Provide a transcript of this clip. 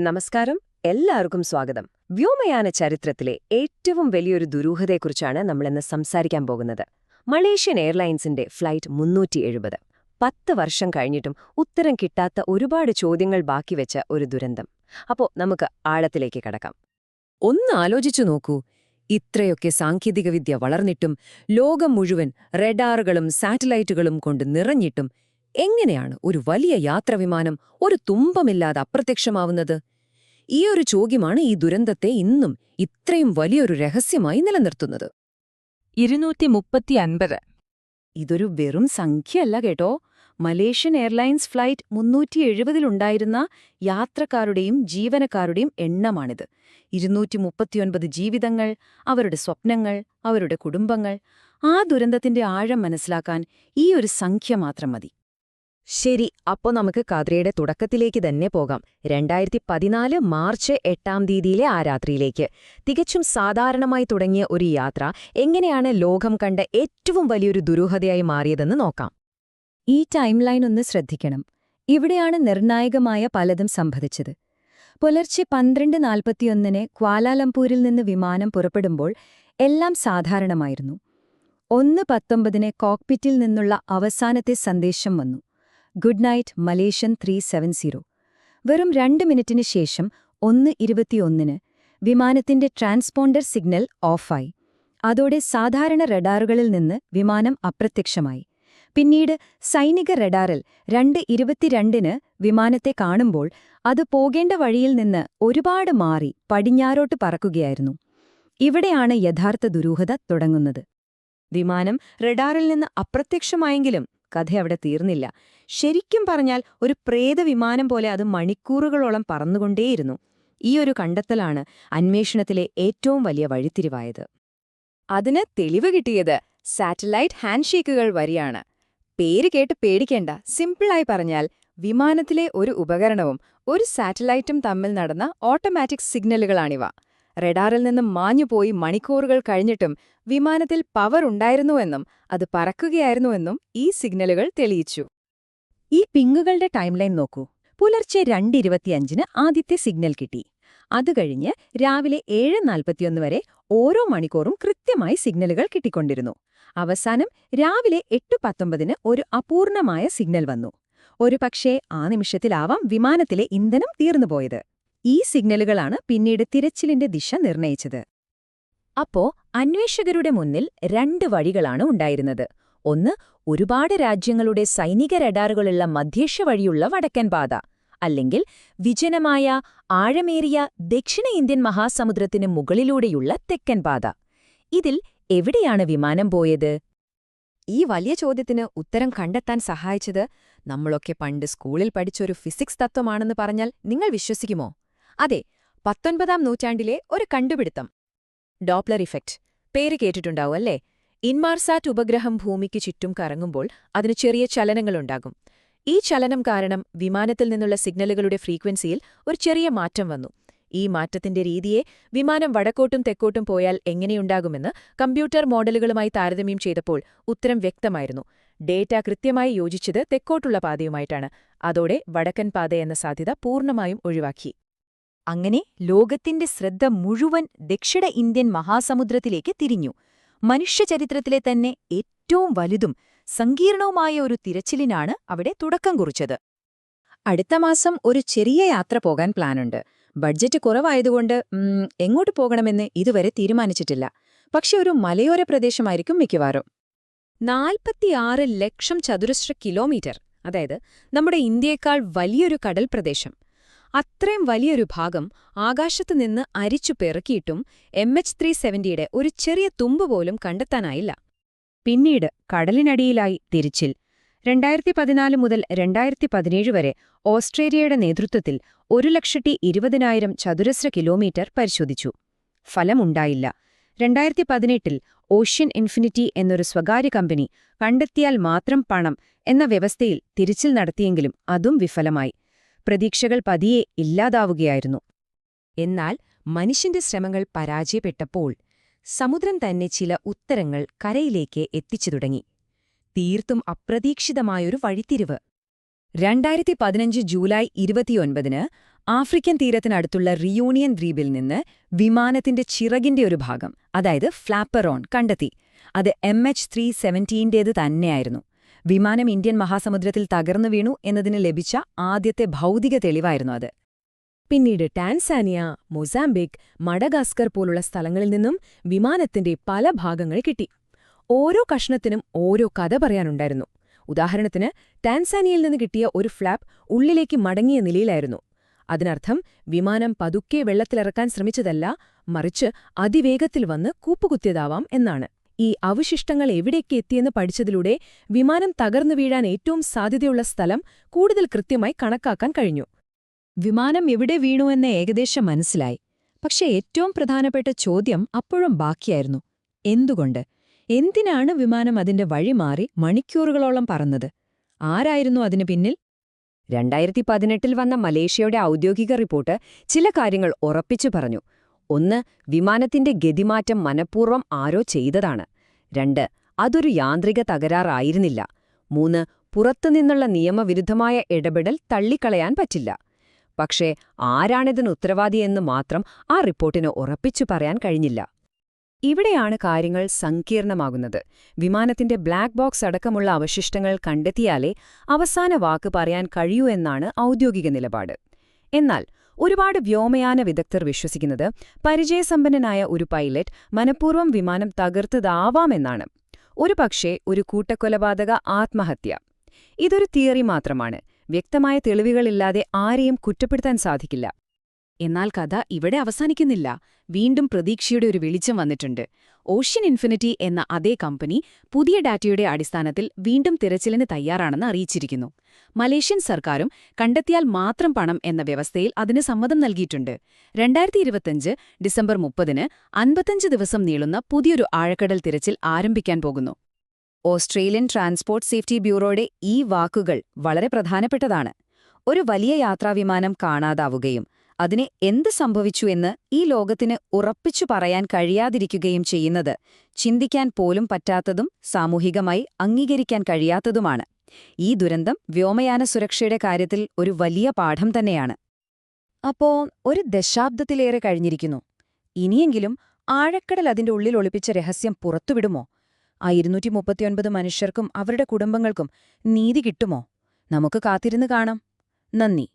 നമസ്കാരം. എല്ലാവർക്കും സ്വാഗതം. വ്യോമയാന ചരിത്രത്തിലെ ഏറ്റവും വലിയൊരു ദുരൂഹതയെക്കുറിച്ചാണ് നമ്മളിന്ന് സംസാരിക്കാൻ പോകുന്നത്. മലേഷ്യൻ എയർലൈൻസിന്റെ ഫ്ലൈറ്റ് മുന്നൂറ്റി എഴുപത് പത്ത് വർഷം കഴിഞ്ഞിട്ടും ഉത്തരം കിട്ടാത്ത ഒരുപാട് ചോദ്യങ്ങൾ ബാക്കി വെച്ച ഒരു ദുരന്തം. അപ്പോ നമുക്ക് ആഴത്തിലേക്ക് കടക്കാം. ഒന്ന് ആലോചിച്ചു നോക്കൂ. ഇത്രയൊക്കെ സാങ്കേതികവിദ്യ വളർന്നിട്ടും ലോകം മുഴുവൻ റെഡാറുകളും സാറ്റലൈറ്റുകളും കൊണ്ട് നിറഞ്ഞിട്ടും എങ്ങനെയാണ് ഒരു വലിയ യാത്രാവിമാനം ഒരു തുമ്പമില്ലാതെ അപ്രത്യക്ഷമാവുന്നത്? ഈ ഒരു ചോദ്യമാണ് ഈ ദുരന്തത്തെ ഇന്നും ഇത്രയും വലിയൊരു രഹസ്യമായി നിലനിർത്തുന്നത്. ഇരുന്നൂറ്റി മുപ്പത്തി അൻപത് ഇതൊരു വെറും സംഖ്യയല്ല കേട്ടോ. മലേഷ്യൻ എയർലൈൻസ് ഫ്ലൈറ്റ് മുന്നൂറ്റി എഴുപതിലുണ്ടായിരുന്ന യാത്രക്കാരുടെയും ജീവനക്കാരുടെയും എണ്ണമാണിത്. ഇരുന്നൂറ്റി മുപ്പത്തിയൊൻപത് ജീവിതങ്ങൾ അവരുടെ സ്വപ്നങ്ങൾ അവരുടെ കുടുംബങ്ങൾ ആ ദുരന്തത്തിന്റെ ആഴം മനസ്സിലാക്കാൻ ഈ ഒരു സംഖ്യ മാത്രം മതി. ശരി അപ്പോൾ നമുക്ക് കഥയുടെ തുടക്കത്തിലേക്ക് തന്നെ പോകാം. രണ്ടായിരത്തി പതിനാല് മാർച്ച് എട്ടാം തീയതിയിലെ ആ രാത്രിയിലേക്ക്. തികച്ചും സാധാരണമായി തുടങ്ങിയ ഒരു യാത്ര എങ്ങനെയാണ് ലോകം കണ്ട ഏറ്റവും വലിയൊരു ദുരൂഹതയായി മാറിയതെന്ന് നോക്കാം. ഈ ടൈം ലൈൻ ഒന്ന് ശ്രദ്ധിക്കണം. ഇവിടെയാണ് നിർണായകമായ പലതും സംഭവിച്ചത്. പുലർച്ചെ പന്ത്രണ്ട് നാൽപ്പത്തിയൊന്നിന് ക്വാലാലംപൂരിൽ നിന്ന് വിമാനം പുറപ്പെടുമ്പോൾ എല്ലാം സാധാരണമായിരുന്നു. ഒന്ന് പത്തൊമ്പതിന് കോക്പിറ്റിൽ നിന്നുള്ള അവസാനത്തെ സന്ദേശം വന്നു. Good night Malaysian three seven zero. വെറും രണ്ട് മിനിറ്റിന് ശേഷം ഒന്ന് ഇരുപത്തിയൊന്നിന് വിമാനത്തിന്റെ ട്രാൻസ്പോണ്ടർ സിഗ്നൽ ഓഫായി. അതോടെ സാധാരണ റഡാറുകളിൽ നിന്ന് വിമാനം അപ്രത്യക്ഷമായി. പിന്നീട് സൈനിക റഡാറിൽ രണ്ട് ഇരുപത്തിരണ്ടിന് വിമാനത്തെ കാണുമ്പോൾ അത് പോകേണ്ട വഴിയിൽ നിന്ന് ഒരുപാട് മാറി പടിഞ്ഞാറോട്ട് പറക്കുകയായിരുന്നു. ഇവിടെയാണ് യഥാർത്ഥ ദുരൂഹത തുടങ്ങുന്നത്. വിമാനം റഡാറിൽ നിന്ന് അപ്രത്യക്ഷമായെങ്കിലും കഥ അവിടെ തീർന്നില്ല. ശരിക്കും പറഞ്ഞാൽ ഒരു പ്രേതവിമാനം പോലെ അത് മണിക്കൂറുകളോളം പറന്നുകൊണ്ടേയിരുന്നു. ഈ ഒരു കണ്ടെത്തലാണ് അന്വേഷണത്തിലെ ഏറ്റവും വലിയ വഴിത്തിരിവായത്. അതിന് തെളിവ് കിട്ടിയത് സാറ്റലൈറ്റ് ഹാൻഡ്ഷേക്കുകൾ വരിയാണ് പേര് കേട്ട് പേടിക്കേണ്ട സിമ്പിളായി പറഞ്ഞാൽ വിമാനത്തിലെ ഒരു ഉപകരണവും ഒരു സാറ്റലൈറ്റും തമ്മിൽ നടന്ന ഓട്ടോമാറ്റിക് സിഗ്നലുകളാണിവ. റഡാറിൽ നിന്നും മാഞ്ഞുപോയി മണിക്കൂറുകൾ കഴിഞ്ഞിട്ടും വിമാനത്തിൽ പവർ ഉണ്ടായിരുന്നുവെന്നും അത് പറക്കുകയായിരുന്നുവെന്നും ഈ സിഗ്നലുകൾ തെളിയിച്ചു. ഈ പിങ്ങുകളുടെ ടൈംലൈൻ നോക്കൂ. പുലർച്ചെ രണ്ടിരുപത്തിയഞ്ചിന് ആദ്യത്തെ സിഗ്നൽ കിട്ടി. അതുകഴിഞ്ഞ് രാവിലെ ഏഴ് നാൽപ്പത്തിയൊന്ന് വരെ ഓരോ മണിക്കൂറും കൃത്യമായി സിഗ്നലുകൾ കിട്ടിക്കൊണ്ടിരുന്നു. അവസാനം രാവിലെ എട്ട് പത്തൊമ്പതിന് ഒരു അപൂർണമായ സിഗ്നൽ വന്നു. ഒരു പക്ഷേ ആ നിമിഷത്തിലാവാം വിമാനത്തിലെ ഇന്ധനം തീർന്നുപോയത്. ഈ സിഗ്നലുകളാണ് പിന്നീട് തിരച്ചിലിന്റെ ദിശ നിർണയിച്ചത് അപ്പോ അന്വേഷകരുടെ മുന്നിൽ രണ്ട് വഴികളാണ് ഉണ്ടായിരുന്നത്. ഒന്ന് ഒരുപാട് രാജ്യങ്ങളുടെ സൈനിക റഡാറുകളുള്ള മധ്യേഷ്യ വഴിയുള്ള വടക്കൻ പാത അല്ലെങ്കിൽ വിജനമായ ആഴമേറിയ ദക്ഷിണ ഇന്ത്യൻ മഹാസമുദ്രത്തിന് മുകളിലൂടെയുള്ള തെക്കൻ പാത. ഇതിൽ എവിടെയാണ് വിമാനം പോയത്? ഈ വലിയ ചോദ്യത്തിന് ഉത്തരം കണ്ടെത്താൻ സഹായിച്ചത് നമ്മളൊക്കെ പണ്ട് സ്കൂളിൽ പഠിച്ചൊരു ഫിസിക്സ് തത്വമാണെന്ന് പറഞ്ഞാൽ നിങ്ങൾ വിശ്വസിക്കുമോ? അതെ പത്തൊൻപതാം നൂറ്റാണ്ടിലെ ഒരു കണ്ടുപിടുത്തം. Doppler effect. പേര് കേട്ടിട്ടുണ്ടാവും അല്ലേ? ഇൻമാർസാറ്റ് ഉപഗ്രഹം ഭൂമിക്ക് ചുറ്റും കറങ്ങുമ്പോൾ അതിന് ചെറിയ ചലനങ്ങളുണ്ടാകും. ഈ ചലനം കാരണം വിമാനത്തിൽ നിന്നുള്ള സിഗ്നലുകളുടെ ഫ്രീക്വൻസിയിൽ ഒരു ചെറിയ മാറ്റം വന്നു. ഈ മാറ്റത്തിന്റെ രീതിയെ വിമാനം വടക്കോട്ടും തെക്കോട്ടും പോയാൽ എങ്ങനെയുണ്ടാകുമെന്ന് കമ്പ്യൂട്ടർ മോഡലുകളുമായി താരതമ്യം ചെയ്തപ്പോൾ ഉത്തരം വ്യക്തമായിരുന്നു. ഡേറ്റ കൃത്യമായി യോജിച്ചത് തെക്കോട്ടുള്ള പാതയുമായിട്ടാണ്. അതോടെ വടക്കൻ പാത എന്ന സാധ്യത പൂർണമായും ഒഴിവാക്കി. അങ്ങനെ ലോകത്തിന്റെ ശ്രദ്ധ മുഴുവൻ ദക്ഷിണ ഇന്ത്യൻ മഹാസമുദ്രത്തിലേക്ക് തിരിഞ്ഞു. മനുഷ്യചരിത്രത്തിലെ തന്നെ ഏറ്റവും വലുതും സങ്കീർണവുമായ ഒരു തിരച്ചിലിനാണ് അവിടെ തുടക്കം കുറിച്ചത്. അടുത്ത മാസം ഒരു ചെറിയ യാത്ര പോകാൻ പ്ലാനുണ്ട്. ബഡ്ജറ്റ് കുറവായതുകൊണ്ട് എങ്ങോട്ട് പോകണമെന്ന് ഇതുവരെ തീരുമാനിച്ചിട്ടില്ല. പക്ഷെ ഒരു മലയോര പ്രദേശമായിരിക്കും മിക്കവാറും. നാൽപ്പത്തിയാറ് ലക്ഷം ചതുരശ്ര കിലോമീറ്റർ അതായത് നമ്മുടെ ഇന്ത്യയേക്കാൾ വലിയൊരു കടൽ പ്രദേശം അത്രയും വലിയൊരു ഭാഗം ആകാശത്തു നിന്ന് അരിച്ചു പെറുക്കിയിട്ടും എം എച്ച് ത്രീ സെവന്റിയുടെ ഒരു ചെറിയ തുമ്പ് പോലും കണ്ടെത്താനായില്ല. പിന്നീട് കടലിനടിയിലായി തിരിച്ചിൽ. രണ്ടായിരത്തി പതിനാല് മുതൽ രണ്ടായിരത്തി പതിനേഴ് വരെ ഓസ്ട്രേലിയയുടെ നേതൃത്വത്തിൽ ഒരു ലക്ഷത്തി ഇരുപതിനായിരം ചതുരശ്ര കിലോമീറ്റർ പരിശോധിച്ചു. ഫലമുണ്ടായില്ല. രണ്ടായിരത്തി പതിനെട്ടിൽ ഓഷ്യൻ ഇൻഫിനിറ്റി എന്നൊരു സ്വകാര്യ കമ്പനി കണ്ടെത്തിയാൽ മാത്രം പണം എന്ന വ്യവസ്ഥയിൽ തിരിച്ചിൽ നടത്തിയെങ്കിലും അതും വിഫലമായി. പ്രതീക്ഷകൾ പതിയെ ഇല്ലാതാവുകയായിരുന്നു. എന്നാൽ മനുഷ്യന്റെ ശ്രമങ്ങൾ പരാജയപ്പെട്ടപ്പോൾ സമുദ്രം തന്നെ ചില ഉത്തരങ്ങൾ കരയിലേക്ക് എത്തിച്ചു തുടങ്ങി. തീർത്തും അപ്രതീക്ഷിതമായൊരു വഴിത്തിരിവ്. രണ്ടായിരത്തി പതിനഞ്ച് ജൂലൈ ഇരുപത്തിയൊൻപതിന് ആഫ്രിക്കൻ തീരത്തിനടുത്തുള്ള റിയൂണിയൻ ദ്വീപിൽ നിന്ന് വിമാനത്തിന്റെ ചിറകിന്റെ ഒരു ഭാഗം അതായത് ഫ്ലാപ്പറോൺ കണ്ടെത്തി. അത് എം എച്ച് ത്രീ തന്നെയായിരുന്നു. വിമാനം ഇന്ത്യൻ മഹാസമുദ്രത്തിൽ തകർന്നു വീണു എന്നതിന് ലഭിച്ച ആദ്യത്തെ ഭൗതിക തെളിവായിരുന്നു അത്. പിന്നീട് ടാൻസാനിയ മൊസാംബിക് മഡഗാസ്കർ പോലുള്ള സ്ഥലങ്ങളിൽ നിന്നും വിമാനത്തിന്റെ പല ഭാഗങ്ങൾ കിട്ടി. ഓരോ കഷ്ണത്തിനും ഓരോ കഥ പറയാനുണ്ടായിരുന്നു. ഉദാഹരണത്തിന് ടാൻസാനിയയിൽ നിന്ന് കിട്ടിയ ഒരു ഫ്ലാപ്പ് ഉള്ളിലേക്ക് മടങ്ങിയ നിലയിലായിരുന്നു. അതിനർത്ഥം വിമാനം പതുക്കെ വെള്ളത്തിലിറക്കാൻ ശ്രമിച്ചതല്ല മറിച്ച് അതിവേഗത്തിൽ വന്ന് കൂപ്പുകുത്തിയതാവാം എന്നാണ്. ഈ അവശിഷ്ടങ്ങൾ എവിടേക്ക് എത്തിയെന്ന് പഠിച്ചതിലൂടെ വിമാനം തകർന്നു വീഴാൻ ഏറ്റവും സാധ്യതയുള്ള സ്ഥലം കൂടുതൽ കൃത്യമായി കണക്കാക്കാൻ കഴിഞ്ഞു. വിമാനം എവിടെ വീണുവെന്ന് ഏകദേശം മനസ്സിലായി. പക്ഷെ ഏറ്റവും പ്രധാനപ്പെട്ട ചോദ്യം അപ്പോഴും ബാക്കിയായിരുന്നു. എന്തുകൊണ്ട്? എന്തിനാണ് വിമാനം അതിന്റെ വഴി മാറി മണിക്കൂറുകളോളം പറന്നത്? ആരായിരുന്നു അതിനു പിന്നിൽ? രണ്ടായിരത്തി പതിനെട്ടിൽ വന്ന മലേഷ്യയുടെ ഔദ്യോഗിക റിപ്പോർട്ട് ചില കാര്യങ്ങൾ ഉറപ്പിച്ചു പറഞ്ഞു. ഒന്ന് വിമാനത്തിന്റെ ഗതിമാറ്റം മനഃപൂർവം ആരോ ചെയ്തതാണ്. രണ്ട് അതൊരു യാന്ത്രിക തകരാറായിരുന്നില്ല. മൂന്ന് പുറത്തുനിന്നുള്ള നിയമവിരുദ്ധമായ ഇടപെടൽ തള്ളിക്കളയാൻ പറ്റില്ല. പക്ഷേ ആരാണിതിന് ഉത്തരവാദിയെന്ന് മാത്രം ആ റിപ്പോർട്ടിന് ഉറപ്പിച്ചു പറയാൻ കഴിഞ്ഞില്ല. ഇവിടെയാണ് കാര്യങ്ങൾ സങ്കീർണമാകുന്നത്. വിമാനത്തിന്റെ ബ്ലാക്ക് ബോക്സ് അടക്കമുള്ള അവശിഷ്ടങ്ങൾ കണ്ടെത്തിയാലേ അവസാന വാക്ക് പറയാൻ കഴിയൂ എന്നാണ് ഔദ്യോഗിക നിലപാട്. എന്നാൽ ഒരുപാട് വ്യോമയാന വിദഗ്ധർ വിശ്വസിക്കുന്നത് പരിചയസമ്പന്നനായ ഒരു പൈലറ്റ് മനഃപൂർവം വിമാനം തകർത്തതാവാമെന്നാണ്. ഒരു പക്ഷേ ഒരു കൂട്ടക്കൊലപാതക ആത്മഹത്യ. ഇതൊരു തിയറി മാത്രമാണ്. വ്യക്തമായ തെളിവുകളില്ലാതെ ആരെയും കുറ്റപ്പെടുത്താൻ സാധിക്കില്ല. എന്നാൽ കഥ ഇവിടെ അവസാനിക്കുന്നില്ല. വീണ്ടും പ്രതീക്ഷയുടെ ഒരു വെളിച്ചം വന്നിട്ടുണ്ട്. ഓഷ്യൻ ഇൻഫിനിറ്റി എന്ന അതേ കമ്പനി പുതിയ ഡാറ്റയുടെ അടിസ്ഥാനത്തിൽ വീണ്ടും തിരച്ചിലിന് തയ്യാറാണെന്ന് അറിയിച്ചിരിക്കുന്നു. മലേഷ്യൻ സർക്കാരും കണ്ടെത്തിയാൽ മാത്രം പണം എന്ന വ്യവസ്ഥയിൽ അതിന് സമ്മതം നൽകിയിട്ടുണ്ട്. രണ്ടായിരത്തി ഇരുപത്തിയഞ്ച് ഡിസംബർ മുപ്പതിന് അൻപത്തഞ്ച് ദിവസം നീളുന്ന പുതിയൊരു ആഴക്കടൽ തിരച്ചിൽ ആരംഭിക്കാൻ പോകുന്നു. ഓസ്ട്രേലിയൻ ട്രാൻസ്പോർട്ട് സേഫ്റ്റി ബ്യൂറോയുടെ ഈ വാക്കുകൾ വളരെ പ്രധാനപ്പെട്ടതാണ്. ഒരു വലിയ യാത്രാവിമാനം കാണാതാവുകയും അതിന് എന്ത് സംഭവിച്ചു എന്ന് ഈ ലോകത്തിന് ഉറപ്പിച്ചു പറയാൻ കഴിയാതിരിക്കുകയും ചെയ്യുന്നത് ചിന്തിക്കാൻ പോലും പറ്റാത്തതും സാമൂഹികമായി അംഗീകരിക്കാൻ കഴിയാത്തതുമാണ്. ഈ ദുരന്തം വ്യോമയാന സുരക്ഷയുടെ കാര്യത്തിൽ ഒരു വലിയ പാഠം തന്നെയാണ്. അപ്പോ ഒരു ദശാബ്ദത്തിലേറെ കഴിഞ്ഞിരിക്കുന്നു. ഇനിയെങ്കിലും ആഴക്കടൽ അതിന്റെ ഉള്ളിൽ ഒളിപ്പിച്ച രഹസ്യം പുറത്തുവിടുമോ? ആ ഇരുന്നൂറ്റി മുപ്പത്തിയൊൻപത് മനുഷ്യർക്കും അവരുടെ കുടുംബങ്ങൾക്കും നീതി കിട്ടുമോ? നമുക്ക് കാത്തിരുന്ന് കാണാം. നന്ദി.